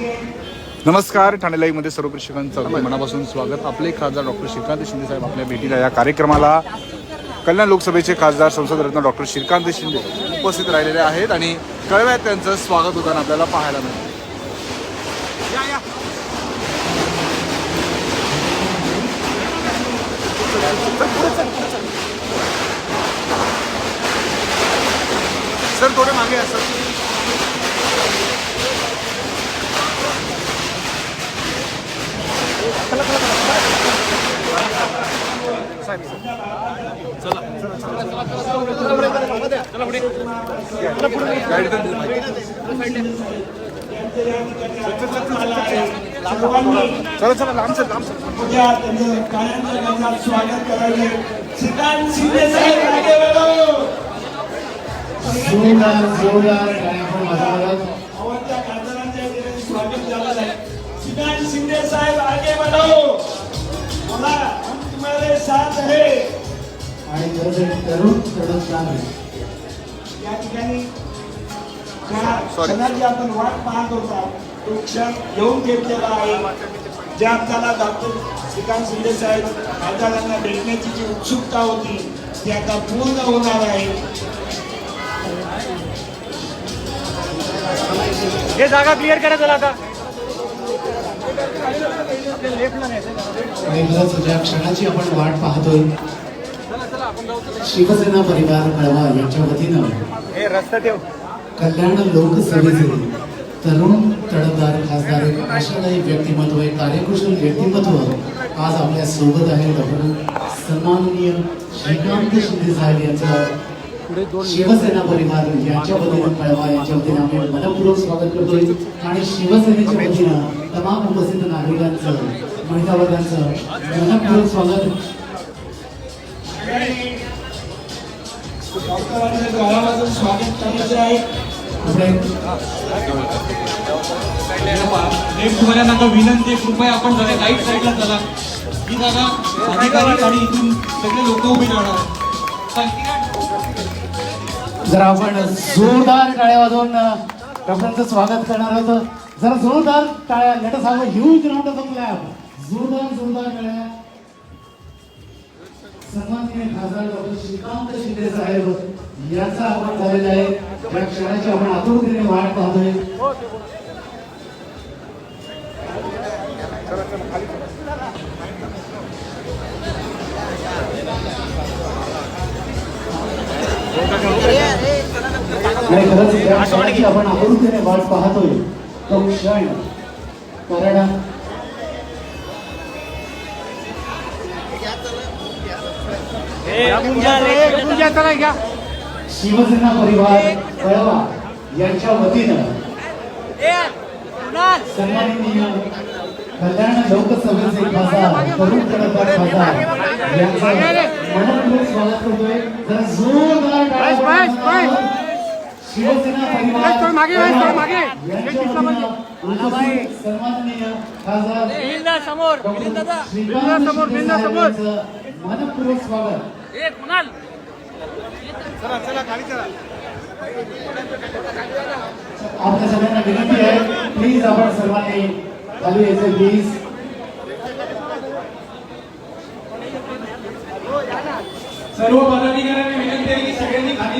नमस्कार ठाणे लाईव्हमध्ये सर्व प्रेक्षकांचं अगदी मनापासून स्वागत. आपले खासदार डॉक्टर श्रीकांत शिंदे साहेब आपल्या भेटीला या कार्यक्रमाला. कल्याण लोकसभेचे खासदार संसदरत्न डॉक्टर श्रीकांत शिंदे उपस्थित राहिलेले आहेत आणि कळव्यात त्यांचं स्वागत होताना आपल्याला पाहायला मिळतं. सर थोडे मागे या सर गाडी तर चला चला लांब सर लांब चल स्वागत करायचे श्रीकांत शिंदे साहेब जोरदार जोरदार कार्यक्रम शिंदे साहेब आगे बढ़ो। बोला हम तुम्हारे साथ है। आणि या ठिकाणी. क्षणाची आपण वाट पाहत होता तो क्षण येऊन घेतलेला आहे जे आपल्याला डॉक्टर श्रीकांत शिंदे साहेब खासदारांना भेटण्याची जी उत्सुकता होती ती आता पूर्ण होणार आहे हे जागा क्लिअर करा चला आता खरंच ज्या क्षणाची आपण वाट पाहतोय शिवसेना परिवार कळवा यांच्या वतीनं कल्याण लोकसभेचे तरुण तडफदार खासदार एक आशादायी व्यक्तिमत्व एक कार्यकुशल व्यक्तिमत्व आज आपल्यासोबत आहे. डॉक्टर सन्माननीय श्रीकांत शिंदे साहेब यांचं शिवसेना परिवार यांच्या वतीनं कळवा यांच्या वतीनं आम्ही मनपूर्वक स्वागत करतोय. आणि शिवसेनेच्या वतीनं तमाम उपस्थित नागरिकांचं महिला वर्गांचं मनपूर्वक स्वागत. स्वागत करायचं आहे नका विनंती आहे, कृपया आपण जरा राईट साईडला चला. ही जागा अधिकारी आणि इथून सगळे लोक उभे राहणार. जर आपण जोरदार टाळ्या वाजवून डॉक्टरांचं स्वागत करणार आहोत. जरा जोरदार टाळ्या let us have huge round of clap जोरदार जोरदार टाळ्या. सन्माननीय खासदार डॉक्टर श्रीकांत शिंदे साहेब यांचा आपण झालेला आहे. या क्षणाची आपण आतुरतेने वाट पाहतोय. आणि खरंच आपण आतुरतेने वाट पाहतोय. तो क्षण कारण शिवसेना परिवार कळवा यांच्या वतीनं. सन्माननीय कल्याण लोकसभेचे खासदार तरुण तडफदार खासदार यांचं मनपूर्वक स्वागत करतोय. जरा जोरदार टाळ्या बस, बस, वाजवा. शिवसेना मागे, मागे. सन्माननीय समोर डॉक्टर श्रीकांत बिंदा समोर, शिंदे बिंदा साहेब समोर. यांचं मनपूर्वक स्वागत. ए कुणाल? चला चला खाली चला. आपल्या सगळ्यांना विनंती आहे प्लीज आपण सर्वांनी खाली यायचं प्लीज सर्व पदाधिकाऱ्यांना विनंती आहे की सगळ्यांनी खाली थांबायचं प्लीज बोलतात बोलतात अधिकारी आम्ही सगळ्यांनी खाली थांबायचं एकही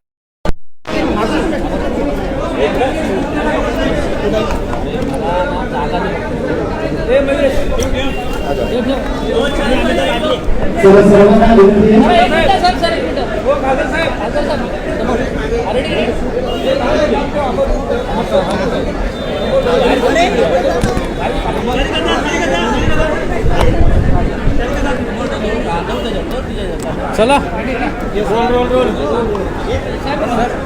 सर्व सर्वांना विनंती आहे चला.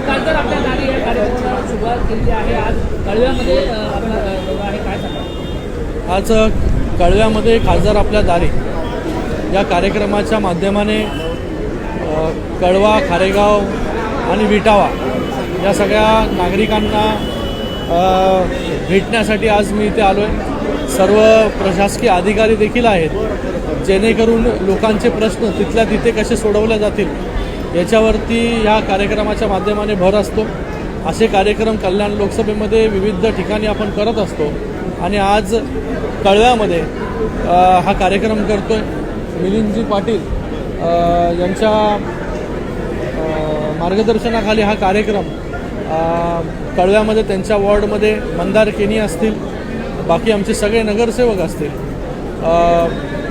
काल तर आपल्या गाडी या कार्यक्रमाला सुरुवात केली आहे आज कळव्यामध्ये आपला आहे काय सांगा आज कळव्यामध्ये खासदार आपल्या दारी. या कार्यक्रमाच्या माध्यमाने कळवा खारेगाव आणि विटावा या सगळ्या नागरिकांना भेटण्यासाठी आज मी इथे आलो आहे सर्व प्रशासकीय अधिकारी देखील आहेत जेणेकरून लोकांचे प्रश्न तिथल्या तिथे कसे सोडवले जातील याच्यावरती ह्या कार्यक्रमाच्या माध्यमाने भर असतो. असे कार्यक्रम कल्याण लोकसभेमध्ये विविध ठिकाणी आपण करत असतो. आणि आज कळव्यामध्ये हा कार्यक्रम करतो आहे मिलिंदजी पाटील यांच्या मार्गदर्शनाखाली हा कार्यक्रम कळव्यामध्ये त्यांच्या वॉर्डमध्ये मंदार केनी असतील बाकी आमचे सगळे नगरसेवक असतील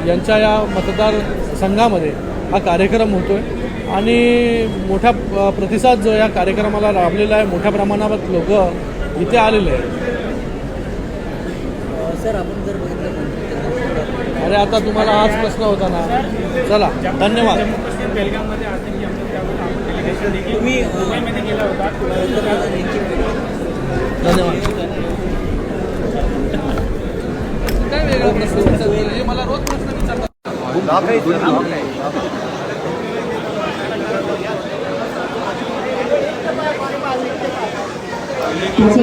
यांच्या या मतदार संघामध्ये हा कार्यक्रम होतो आहे आणि मोठा प्रतिसाद जो या कार्यक्रमाला लाभलेला आहे मोठ्या प्रमाणावर लोक इथे आलेले आहेत. सर आपण जर अरे आता तुम्हाला आज प्रश्न होता ना. चला धन्यवाद. तुम्ही गेला होता धन्यवाद. काय वेगळा प्रश्न विचारतो? हे मला रोज प्रश्न विचारतात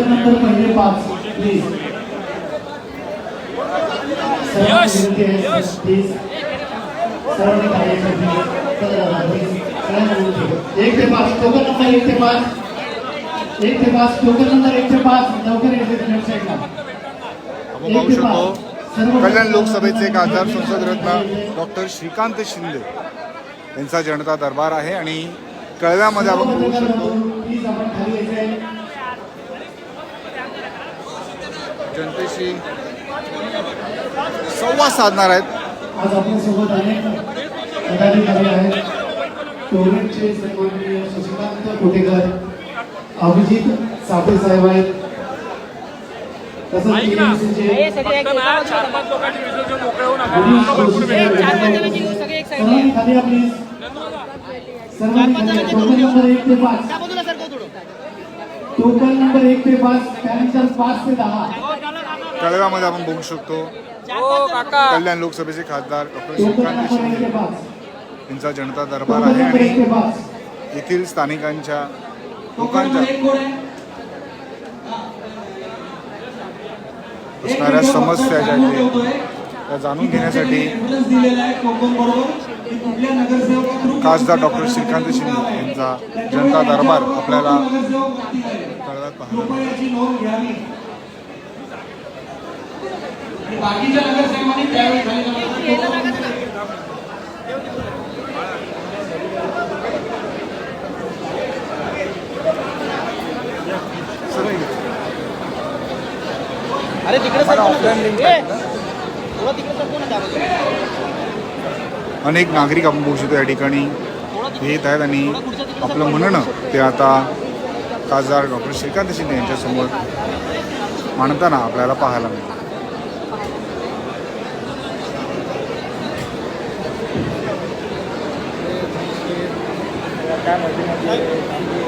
नंबर पहिले पाच प्लीज एक ते पाच टोकन नंबर एक ते पाच एक ते पाच टोकन नंबर एक ते पाच लवकर आपण पाहू शकतो कल्याण लोकसभेचे खासदार संसद रत्न डॉक्टर श्रीकांत शिंदे यांचा जनता दरबार आहे आणि कळव्यामध्ये आपण बघू शकतो जनतेशी संवाद साधणार आहेत. आज आपल्यासोबत अनेक पदाधिकारी आहेत. टोरेंटचे सन्माननीय शशिकांत कोटेकर अभिजित साठे साहेब आहेत. तसंच TMC चे गिरीश जोशी साहेब सर्वांनी खाली या प्लीज सर्वांनी खाली या. टोकन नंबर एक ते पाच. टोकन नंबर एक ते पाच. त्यानंतर पाच ते दहा. कळव्यामध्ये आपण बघू शकतो कल्याण लोकसभेचे खासदार डॉक्टर श्रीकांत शिंदे पाच यांचा जनता दरबार आहे आणि येथील स्थानिकांच्या लोकांच्या असणाऱ्या समस्या ज्या आहेत त्या जाणून घेण्यासाठी खासदार डॉक्टर श्रीकांत शिंदे यांचा जनता दरबार आपल्याला. कळव्यात पाहायला कृपया याची नोंद घ्यावी आणि बाकीच्या नगरसेवकांनी त्यावेळी अरे तिकडे अनेक नागरिक आपण बघू शकतो या ठिकाणी. येत आहेत आणि आपलं म्हणणं ते आता खासदार डॉक्टर श्रीकांत शिंदे यांच्यासमोर मांडताना आपल्याला पाहायला मिळतं. संबंधित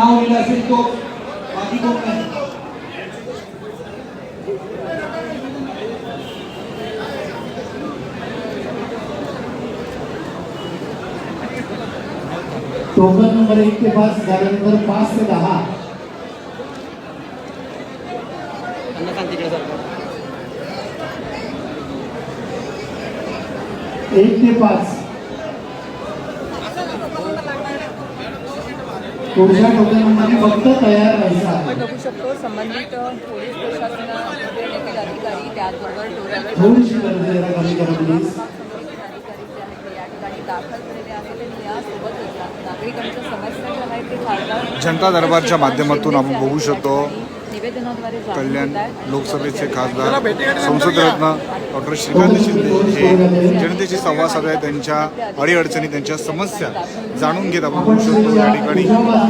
त्यांनी नाव लिहिलं असेल तो बाकी कोण नाही टोकन नंबर एक ते पाच झाल्यानंतर पाच ते दहा त्यांना सांग तिकडे सरकव एक ते पाच पुढच्या टोकन नंबरने फक्त तयार आहे. आपण बघू शकतो संबंधित पोलीस प्रशासनामध्ये देखील अधिकारी त्याचबरोबर थोडीशी गर्दी जरा कमी करा प्लीज अधिकारी जे आहेत ते या ठिकाणी दाखल झालेले आहेत आणि यासोबतच नागरिकांच्या समस्या ज्या आहेत ते खासदार जनता दरबारच्या माध्यमातून आपण बघू शकतो. कल्याण. लोकसभेचे खासदार संसदरत्न डॉक्टर श्रीकांत शिंदे हे जनतेशी संवाद साधत त्यांच्या अडीअडचणी त्यांच्या समस्या जाणून घेत आपण बघू शकतो. या ठिकाणी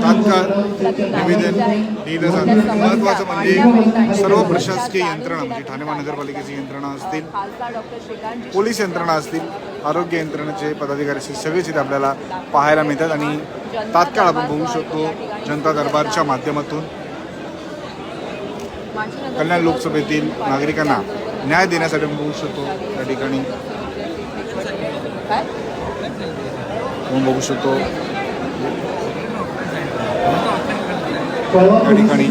तात्काळ निवेदन दिलं जातं. महत्त्वाचं म्हणजे सर्व प्रशासकीय यंत्रणा म्हणजे ठाणे महानगरपालिकेची यंत्रणा असतील पोलीस यंत्रणा असतील आरोग्य यंत्रणेचे पदाधिकारी असतील सगळेच इथे आपल्याला पाहायला मिळतात. आणि तात्काळ आपण बघू शकतो जनता दरबारच्या माध्यमातून कल्याण लोकसभेतील नागरिकांना न्याय देण्यासाठी आपण बघू शकतो त्या ठिकाणी. आपण बघू शकतो. त्या ठिकाणी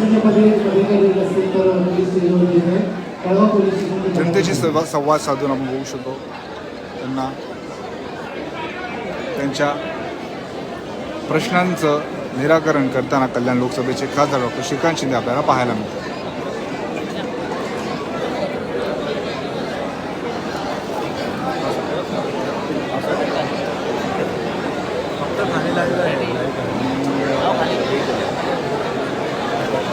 जनतेशी संवाद साधून आपण बघू शकतो. त्यांना त्यांच्या प्रश्नांचं निराकरण करताना कल्याण लोकसभेचे खासदार डॉक्टर श्रीकांत शिंदे आपल्याला पाहायला मिळतात.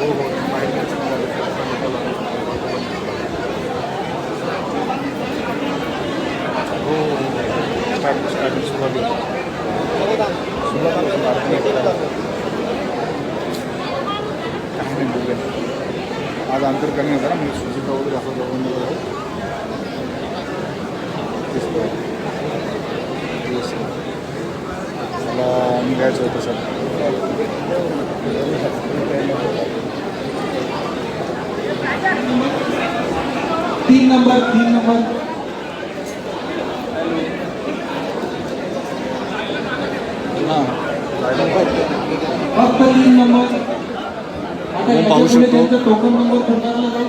आज अंतर कमी होतं ना म्हणजे सुचिता वगैरे असं बघून वगैरे दिसतंय. Yes. मला निघायचं होतं सर तीन नंबर तीन नंबर. हां. फक्त तीन नंबर. पाहू शकतो.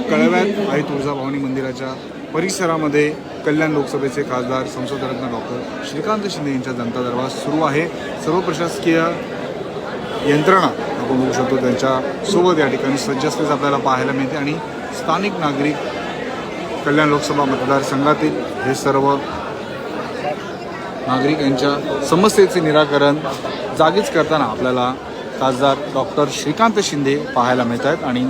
कळव्यात आई तुळजाभवानी मंदिराच्या परिसरामध्ये कल्याण लोकसभेचे खासदार संसदरत्न डॉक्टर श्रीकांत शिंदे यांच्या जनता दरबार सुरू आहे. सर्व प्रशासकीय यंत्रणा आपण बघू शकतो त्यांच्यासोबत या ठिकाणी सज्ज असल्याचं आपल्याला पाहायला मिळते आणि स्थानिक नागरिक कल्याण लोकसभा मतदारसंघातील हे सर्व नागरिक यांच्या समस्येचे निराकरण जागीच करताना आपल्याला खासदार डॉक्टर श्रीकांत शिंदे पाहायला मिळत आहेत आणि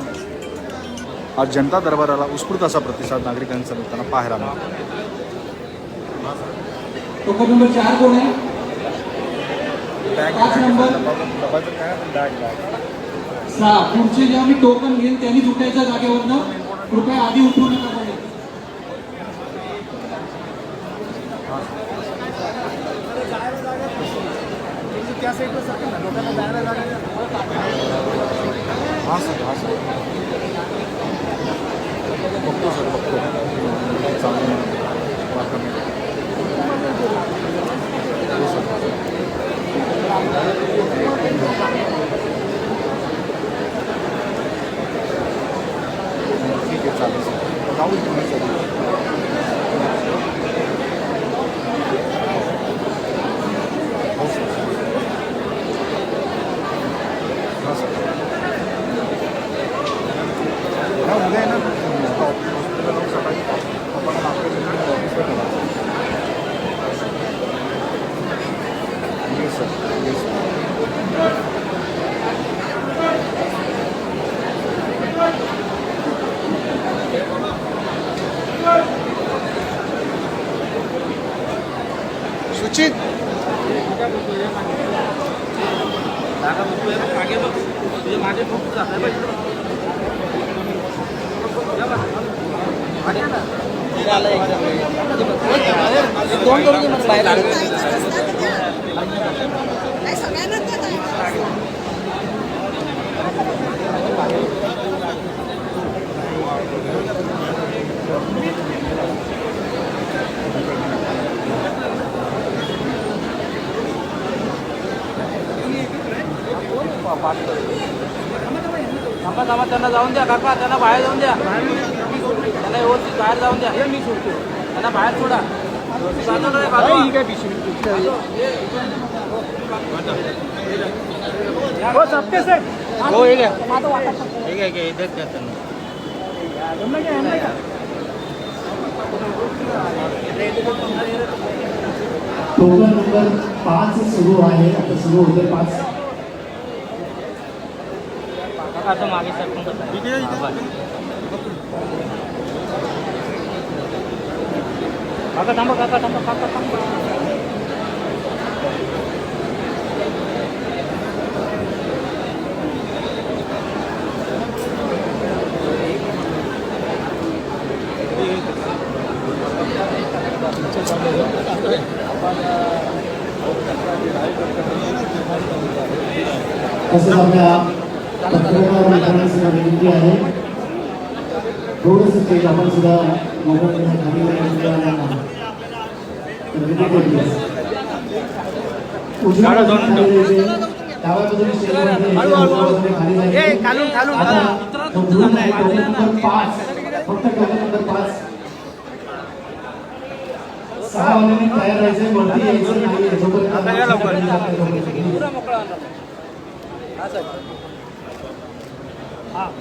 आज जनता दरबाराला उत्स्फूर्त असा प्रतिसाद नागरिकांचा मिळताना पाहायला मिळतो टोकन नंबर पुढचे जे आम्ही टोकन घेईन त्यांनी उठायच्या जागेवरनं कृपया आधी उठवू नका. हां सर हां सर थांबा त्यांना जाऊन द्या काका त्यांना बाहेर जाऊन द्या. त्यांना व्यवस्थित बाहेर जाऊन द्या. मी सोडतो. त्यांना बाहेर सोडा. बाजूला रे, बाजूला. हो सबके से हो ये टोकन नंबर पाच सुरू आहे. आता सुरू होते पाच. काका तो मागे सरकून बसा. हा, बस. काका थांबा काका थांबा पत्रकार मित्रांना विनंती आहे. थोडंसं ते आपण सुद्धा मोबाईल खाली पाच. फक्त टोकन नंबर पाच. सहा वाजता तयार राहायचं वरती यायचं नाही जोपर्यंत खाली जात नाही तोपर्यंत. पुरा मोकळा आणला. हा साहेब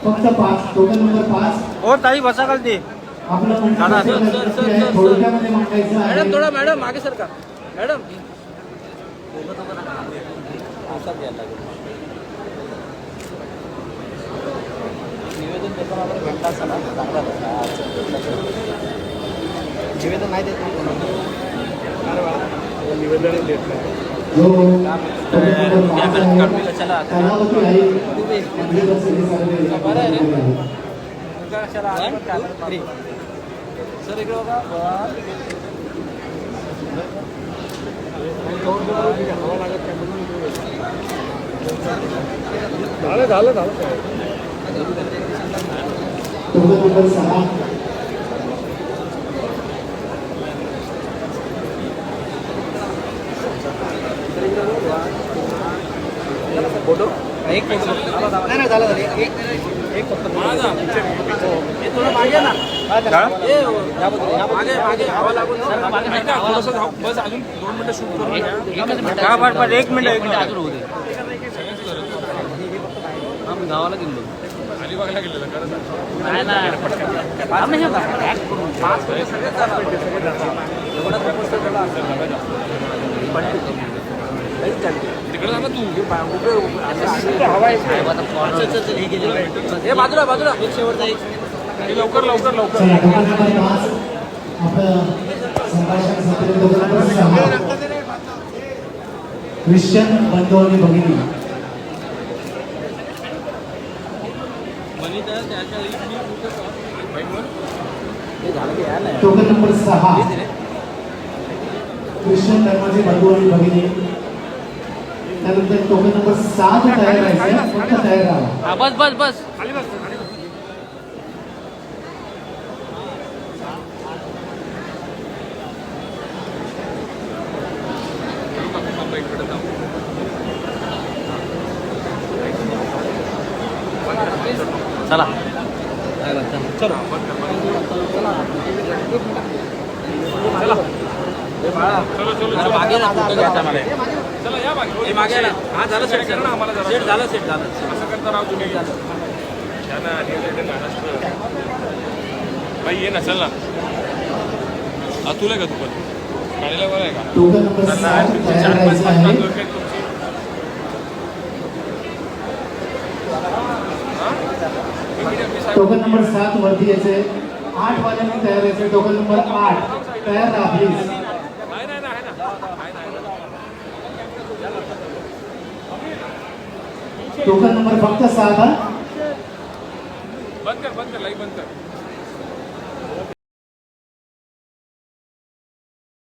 फक्त पाच टोकन नंबर पाच. हो ताई बसा खाल ते मांडायचं मॅडम थोडा मॅडम मागे सरका. मॅडम. निवेदन देताना आपण भेटला असता ना चांगला निवेदन नाही देत जो टोकन नंबर जो आहे कालावधी आहे म्हणजे सर इकडे नंबर सहा. एक फोटो नाही नाही झालं झालं. एक एक फक्त थोडं मागे ना. ए, मागे मागे. हवा लागून मागे बस अजून दोन मिनिटं शूट एक मिनिट एक मिनिट अजून होऊ दे आम्ही गावाला गेलो नाही नाही. आम्ही हे बघा, pack झालं हे हे बाजूला बाजूला एक शेवटचा एक लवकर लवकर लवकर चला नंबर ख्रिश्चन बंधू आणि भगिनी टोकन नंबर सहा. ख्रिश्चन धर्माचे बंधू आणि भगिनी त्यानंतर टोकन नंबर सात तयार राहायचं फक्त तयार राहा हा बस बस बस. चला. चलो. मागे ना फोटो घ्यायचा मला. हे मागे ना. हा झालं सेट सेट सेट झालं सेट झालं. असं करता राव तुम्ही बाई ये ना चल ना. अतुल आहे का तू पण? गाडीला बरं आहे का? टोकन नंबर सात तयार राहायचं आहे. टोकन नंबर सात वरती यायचे आठ वाजेने तयार यायचे टोकन नंबर आठ. तयार राहा प्लीज नाही नाही नाही आहे ना आहे ना, आहे ना. टोकन नंबर फक्त सहा हा बंद कर बंद कर लाईव्ह बंद कर.